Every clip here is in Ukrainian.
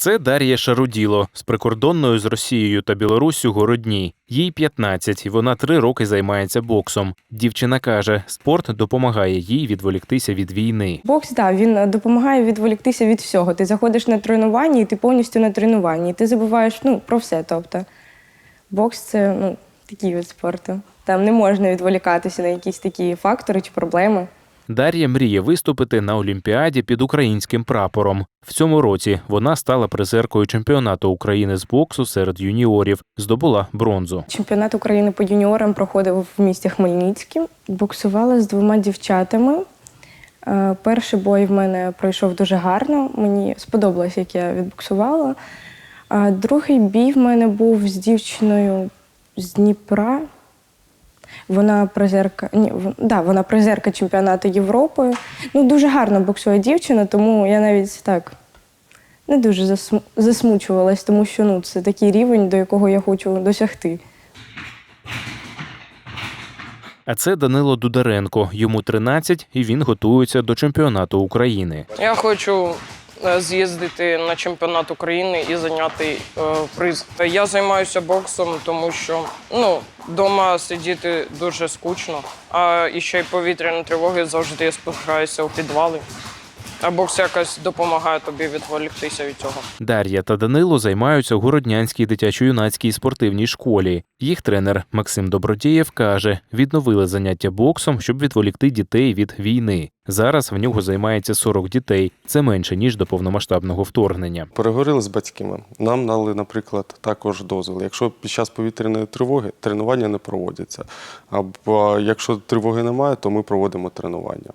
Це Дар'я Шаруділо з прикордонною з Росією та Білоруссю Городні. Їй 15, і вона три роки займається боксом. Дівчина каже, спорт допомагає їй відволіктися від війни. Бокс, да, він допомагає відволіктися від всього. Ти заходиш на тренування, і ти повністю на тренуванні. І ти забуваєш ну, про все. Тобто, бокс це ну, такий вид спорту. Там не можна відволікатися на якісь такі фактори чи проблеми. Дар'я мріє виступити на Олімпіаді під українським прапором. В цьому році вона стала призеркою чемпіонату України з боксу серед юніорів, здобула бронзу. Чемпіонат України по юніорам проходив в місті Хмельницький. Боксувала з двома дівчатами. Е, Перший бой в мене пройшов дуже гарно. Мені сподобалось, як я відбоксувала. А другий бій в мене був з дівчиною з Дніпра. Вона призерка, ні, в- да, вона призерка чемпіонату Європи. Ну, дуже гарно боксує дівчина, тому я навіть так не дуже засм- засмучувалась, тому що ну, це такий рівень, до якого я хочу досягти. А це Данило Дударенко. Йому 13, і він готується до чемпіонату України. Я хочу з'їздити на чемпіонат України і зайняти е, приз. Я займаюся боксом, тому що ну, вдома сидіти дуже скучно, а і ще й повітряні тривоги завжди спускаюся у підвали. А бокс якось допомагає тобі відволіктися від цього. Дар'я та Данило займаються у Городнянській дитячо-юнацькій спортивній школі. Їх тренер Максим Добродієв каже, відновили заняття боксом, щоб відволікти дітей від війни. Зараз в нього займається 40 дітей. Це менше ніж до повномасштабного вторгнення. Переговорили з батьками. Нам дали, наприклад, також дозвіл. Якщо під час повітряної тривоги тренування не проводяться, або якщо тривоги немає, то ми проводимо тренування.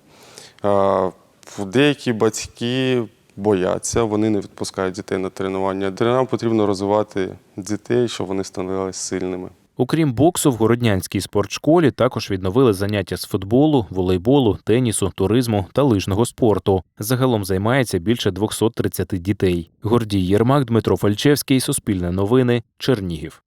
Деякі батьки бояться, вони не відпускають дітей на тренування. Нам потрібно розвивати дітей, щоб вони становилися сильними. Окрім боксу, в Городнянській спортшколі також відновили заняття з футболу, волейболу, тенісу, туризму та лижного спорту. Загалом займається більше 230 дітей. Гордій Єрмак, Дмитро Фальчевський, Суспільне новини, Чернігів.